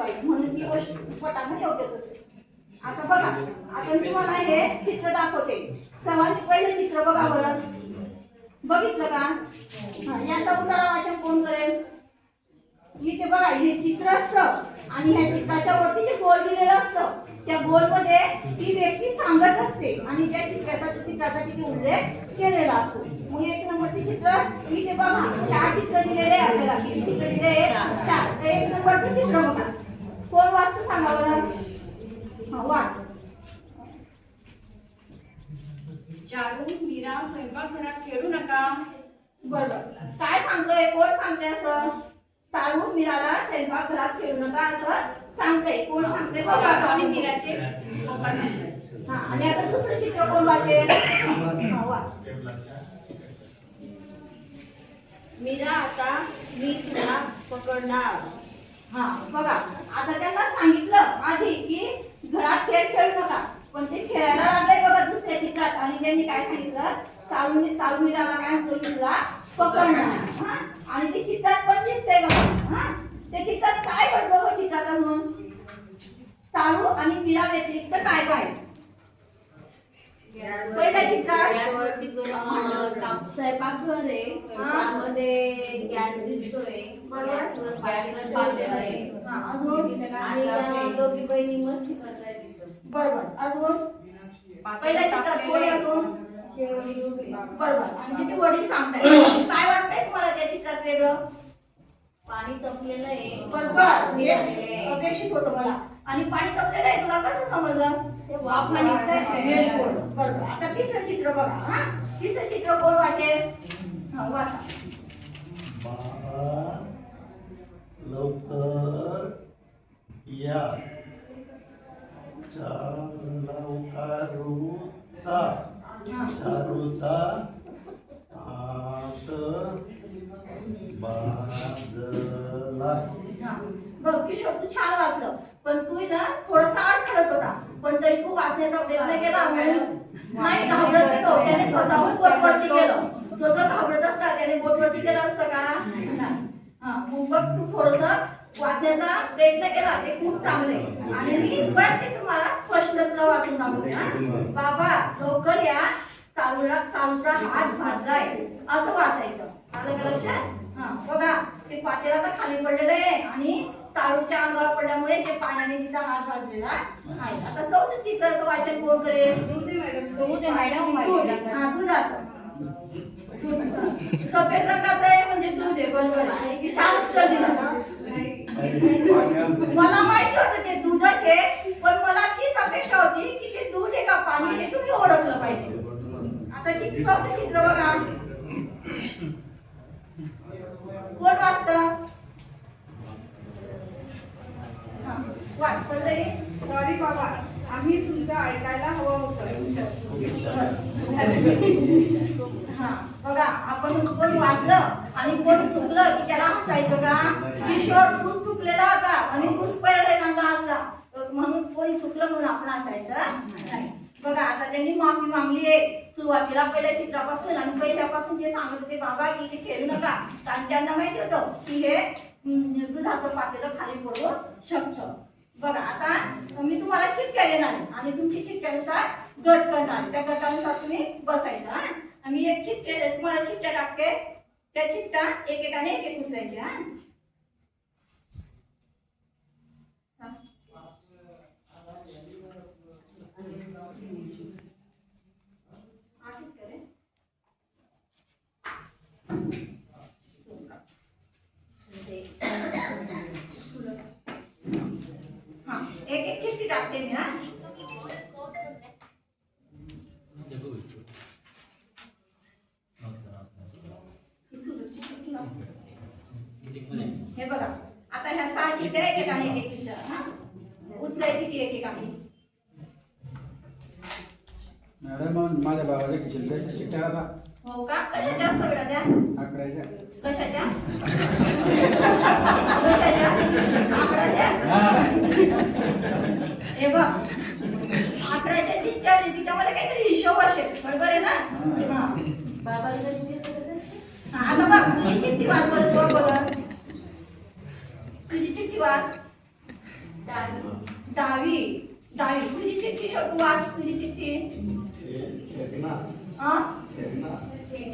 पाहिजे म्हणून ती गोष्ट पटाकन असेल आता बघा आता मी तुम्हाला हे चित्र दाखवते. सर्वांनी पहिलं चित्र बघा बरं. बघितलं का? याचा उतारा वाचन कोण करेल? इथे बघा हे चित्र असतं आणि ह्या चित्राच्या वरती जे बोल दिलेलं असतं त्या बोलमध्ये ती व्यक्ती सांगत असते आणि त्या चित्राचा चित्राचा तिथे उल्लेख केलेला असतो. मग एक नंबरचे चित्र. इथे बघा चार चित्र दिलेले आपल्याला. किती चित्र दिले चार. एक नंबरचं चित्र बघा. वाचतं सांगा बरं हा चारू मीरा स्वयंपाकघरात खेळू नका. बरोबर काय सांगतोय? कोण सांगतोय असं? चालू मीराला स्वयंपाक घरात खेळू नका असं सांगतंय. कोण सांगतंय? चारू आणि बघा मीराचे पप्पा हा आणि आता दुसरं चित्र कोण वाचेल? हा, वाच. मीरा आता मी तुला पकडणार. हा बघा आता त्यांना सांगितलं आधी की घरात खेळ खेळू नका पण ते खेळायला लागले बघा दुसऱ्या चित्रात आणि त्यांनी काय सांगितलं? चालू चालू मीराला काय म्हणतो की तुला पकडणार हा? आणि ते चित्रात पण दिसतंय बघा. हा त्या चित्रात काय घडलं बघ चित्रात अजून चालू आणि मीरा व्यतिरिक्त काय काय पहिल्या चित्रात. स्वयंपाकघर आहे. त्यामध्ये गॅस दिसतोय. बरोबर. अजून दोघी बहिणी मस्ती बरोबर अजून चित्रात कोणी अजून बरोबर. आणि तिथे वडील सांगताय काय वाटतंय तुम्हाला त्या चित्रात वेगळं पाणी तपलेलं आहे बरोबर अपेक्षित होतं मला आणि पाणी तपलेलं आहे तुला कसं समजलं? बरोबर आता तिसरं चित्र बघा हा तिसरं चित्र कोण वाचेल हा वाचा लवकर या. चारूचा आत बाजला. बघ किशोर तू छान वाचलं. पण तू ना थोडासा अडखळत होता. पण तरी तू वाचण्याचा प्रयत्न केला म्हणून नाही घाबरत नाही. त्याने स्वतःहून केलं. तो जर घाबरत असता त्याने बोटवरती केलं असतं का? हा तू थोडस वाचण्याचा प्रयत्न केला ते खूप चांगले आणि मी परत ते तुम्हाला स्पष्टच वाचून दाखवते हा. बाबा लवकर या. चालूला चालूचा हात भाजलाय. असं वाचायचं. आलं का लक्षात? हा बघा ते पातेला तर खाली पडलेलं आहे आणि चालूच्या अंगावर पडल्यामुळे ते पाण्याने तिचा हात भाजलेला आहे. आता चौथं चित्राचं वाचन कोण करेल? मॅडम. दूध. हा, दुधाचं सफेद रंगाचं आहे म्हणजे दूध आहे बरोबर आहे. मला माहिती होतं ते दूधच आहे पण मला तीच अपेक्षा होती की ते दूध आहे का पाणी हे तुम्ही ओळखलं पाहिजे. आता चित्र चौथं चित्र बघा. कोण वाचत? वाच पडलंय सॉरी बाबा. आम्ही तुमचं ऐकायला हवं होतं हा बघा आपण कोण वाचलं आणि कोण की त्याला हसायचं का? किशोर तूच चुकलेला होता आणि तूच पहिल्यांदा हसला म्हणून कोणी चुकलं म्हणून आपण असायचं नाही. बघा आता त्यांनी माफी मागली आहे सुरुवातीला पहिल्या चित्रापासून आणि पहिल्यापासून जे सांगत होते बाबा की खेळू नका. कारण त्यांना माहिती होतं की हे दुधाचं पातेलं खाली पडू शकतं बघा आता मी तुम्हाला चिटक्या देणार आणि तुमची चिठ्ठ्यानुसार गट करणार. त्या गटानुसार तुम्ही बसायचं हा. मी एक चिटके तुम्हाला चिठ्ठ्या टाकते. त्याची चिठ्ठ्या एकेकाने एक एक उचलायची हा? हा, एक एक किती टाकते मी हा बघा आता ह्या सहा चिठ्ठ्या एकेकाने एक एक चिठ्ठ्या हा उचलायची ती एकेकाने मॅडम माझ्या बाबाच्या खिचडीच्या चिठ्ठ्या आता. हो का? कशाच्या सगळ्या द्या? आकड्याच्या कशाच्या कशाच्या आकडाच्या हे. बघ. आकड्याच्या चिठ्ठ्या आणि तिच्यामध्ये काहीतरी हिशोब असेल. बरोबर आहे ना? हा, आता बघ तुझी चिठ्ठी वाच बरं बघ बरं. तुझी चिठ्ठी वाच. डावी. डावी. तुझी चिठ्ठी शोधू वाच तुझी चिठ्ठी.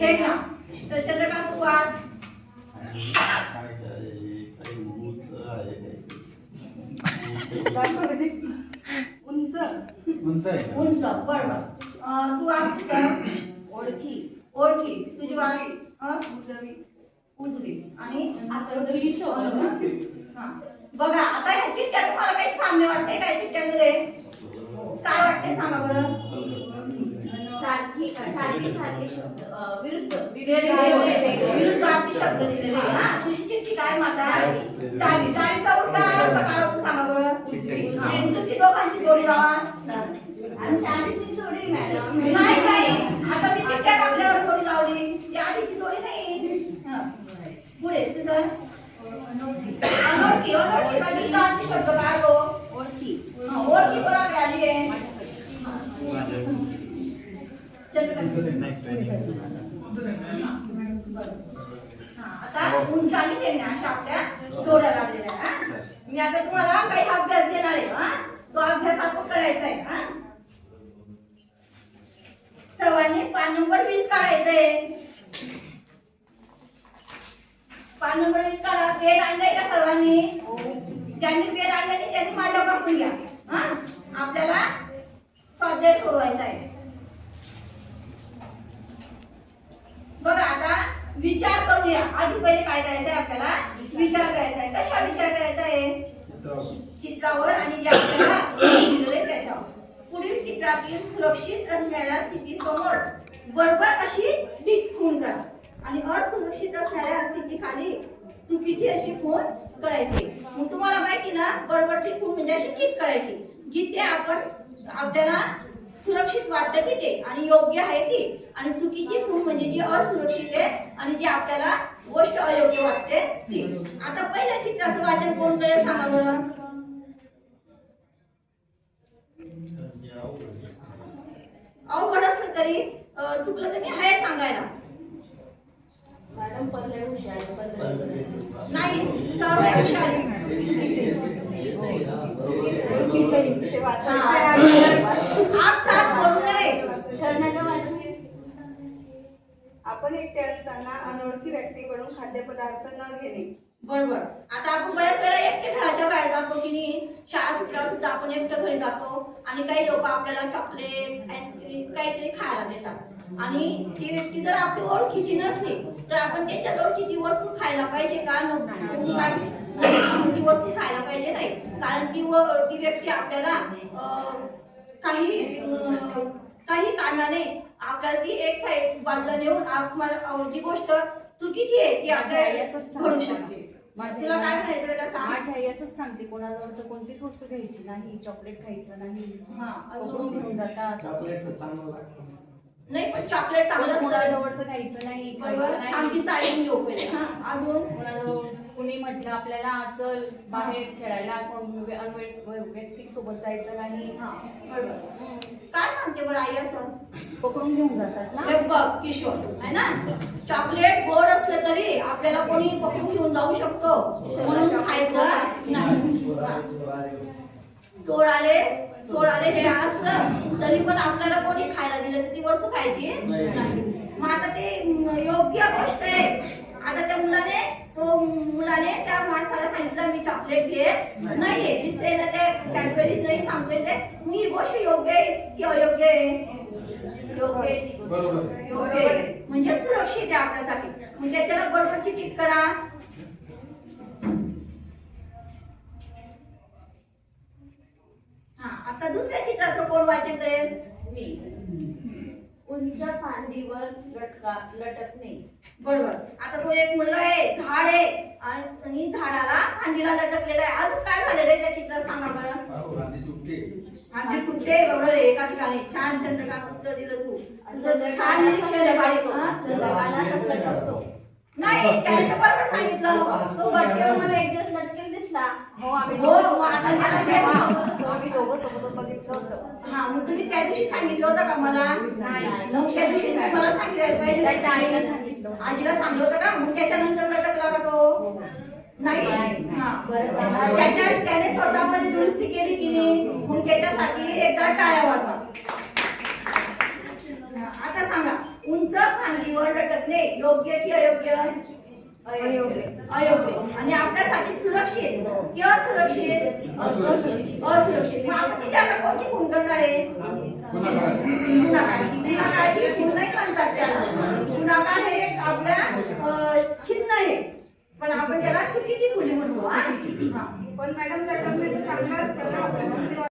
हे? ना तर चंद्रकांत तू वाच उंच. उंच उंच बरोबर. तू वाच? ओळखी. ओळखी. तुझी हं? उजवी. उजवी. आणि. हा. बघा आता ह्या चिठ्ठ्या तुम्हाला काही साम्य वाटते काय चिठ्ठ्यांमध्ये? काय वाटते सांगा बरं? सारखी सारखी सारखे शब्द अं, विरुद्ध. विरुद्धार्थी शब्द दिलेले. हा, तुझी चिठ्ठी काय माता? डावी उलटा अर्थ काय होतो? सांगा बरं? सुट्टी दोघांची जोडी लावा. आमच्या आधीची जोडी मॅडम. नाही नाही. आता मी चिठ्ठ्या टाकल्यावर जोडी लावली. ती आधीची जोडी नाही. पुढे तुझं शब्द काय ओळखी ओळखी आहे. आता उंच आणि अशा आपल्या जोड्या लागलेल्या मी आता तुम्हाला काही अभ्यास देणार आहे हा? तो अभ्यास आपण करायचा आहे हा? सर्वांनी पान नंबर वीस काढायचंय वीस काढा पेन आणलाय का सर्वांनी? ज्यांनी पेन आणले नाही त्यांनी माझ्यापासून घ्या. हा? आपल्याला स्वाध्याय सोडवायचा आहे. बघा आता विचार करूया. आधी पहिले काय करायचं आहे आपल्याला? विचार करायचा आहे. कशा विचार करायचा आहे? चित्रावर. आणि जे आपल्याला त्याच्यावर. पुढील चित्रातील सुरक्षित असणाऱ्या स्थितीसमोर बरोबर अशी टिक खूण करा. आणि असुरक्षित असणाऱ्या स्थितीखाली चुकीची अशी खूण करायची. मग तुम्हाला माहिती ना बरोबरची खून म्हणजे अशी ठीक करायची जिथे आपण आपल्याला सुरक्षित वाटतं तिथे आणि योग्य आहे ती. आणि चुकीची खून म्हणजे जी असुरक्षित आहे आणि जी आपल्याला गोष्ट अयोग्य वाटते ती. आता पहिल्या चित्राचं वाचन कोण करेल सांगा बरं? अवघड असलं तरी चुकलं तर मी आहे सांगायला. मॅडम हुशार नाही सर्व हुशार आहे. चुकीचं आहे. ते. वाचायचं आहे. आठ सात बोलू नये. ठरणारा वाचन. आपण एकटे असताना अनोळखी व्यक्तीकडून खाद्यपदार्थ न घेणे. बरोबर. आता आपण बऱ्याच वेळा एकटे घराच्या बाहेर जातो की नाही? शाळा सुटल्यावर सुद्धा आपण एकटं घरी जातो आणि काही लोक आपल्याला चॉकलेट आईस्क्रीम काहीतरी खायला देतात. आणि ती व्यक्ती जर आपली ओळखीची नसली तर आपण त्याच्याजवळची ती वस्तू खायला पाहिजे का? ती वस्तू खायला पाहिजे नाही. कारण ती व ती व्यक्ती आपल्याला काही काही कारणाने आपल्याला ती एक साईड बाजूला नेऊन आपल्याला जी गोष्ट चुकीची आहे ती आपल्याला घडू. शकते. माझी तुला काय बेटा सांग. माझी आई असंच सांगते कोणाजवळचं कोणतीच वस्तू घ्यायची नाही चॉकलेट खायचं नाही. हा, घेऊन जातात. चॉकलेट तर चांगलं लागतं. नाही पण चॉकलेट चांगलं कोणाजवळचं घ्यायचं नाही बरोबर. खायचं आमची नाही चाळून घेऊ पहिले. हा अजून? कोणाजवळ कुणी म्हटलं आपल्याला चल बाहेर खेळायला कोण सोबत जायचं नाही. हा बरोबर. काय सांगते बरं आई असं? पकडून घेऊन जातात ना? हे बघ किशोर है ना? चॉकलेट गोड असलं तरी आपल्याला कोणी पकडून घेऊन जाऊ शकतो. म्हणून खायचं नाही. चोर आले चोर आले हे असलं तरी पण आपल्याला कोणी खायला दिलं तर ती वस्तू खायची? नाही. मग आता ते म, योग्य गोष्ट आहे. आता त्या मुलाने तो मुलाने त्या माणसाला सांगितलं मी चॉकलेट घे. नाहीये दिसते ना ते कॅडबरी नाही सांगते ते. मग ही गोष्ट योग्य आहे की अयोग्य आहे? योग्य. योग्य म्हणजे सुरक्षित आहे आपल्यासाठी. मग त्याच्याला बरोबरची टिक करा. आता दुसऱ्या चित्राचं कोण वाचन करेल? मी. उंच फांदीवर लटका लटकणे. बरोबर. आता तो एक मुलगा आहे झाड आहे. आणि झाडाला फांदीला लटकलेला आहे. अजून काय झालेलं आहे त्या चित्रात सांगा बरं. फांदी तुटते बरोबर आहे. एका ठिकाणी. छान चंद्रकांत उत्तर दिलं तू. तुझं छान निरीक्षण आहे बारीक नाही त्याने तर बरोबर सांगितलं. तो वाटल्यावर मला एक दिवस लटकेल दिसला. हो आम्ही हो, आता सोबत- त्याला तेव्हा- आम्ही दोघं सोबत बघितलं होतं हा मग तुम्ही त्या दिवशी सांगितलं होतं का मला? नाही. मग त्या दिवशी तुम्ही मला सांगितलं पाहिजे त्याच्या आईला सांगितलं. आजीला सांगितलं होतं का? मग त्याच्यानंतर लटकला का तो? नाही? नाही. हा. बरं. त्याच्या त्याने स्वतःमध्ये दुरुस्ती केली की नाही? मग त्याच्यासाठी एकदा टाळ्या वाजवा. आता सांगा उंच खांदीवर लटकणे योग्य की अयोग्य? अयोग्य आणि आपल्यासाठी सुरक्षित किंवा सुरक्षित असुरक्षित. मग आपण आता कोणती नाही म्हणतात त्याला. गुन्हागार हे एक आपल्या चिन्ह आहे. पण आपण त्याला चुकीची खुली म्हणतो. हा? हा. पण मॅडम लटकले तर चांगलं असतं ना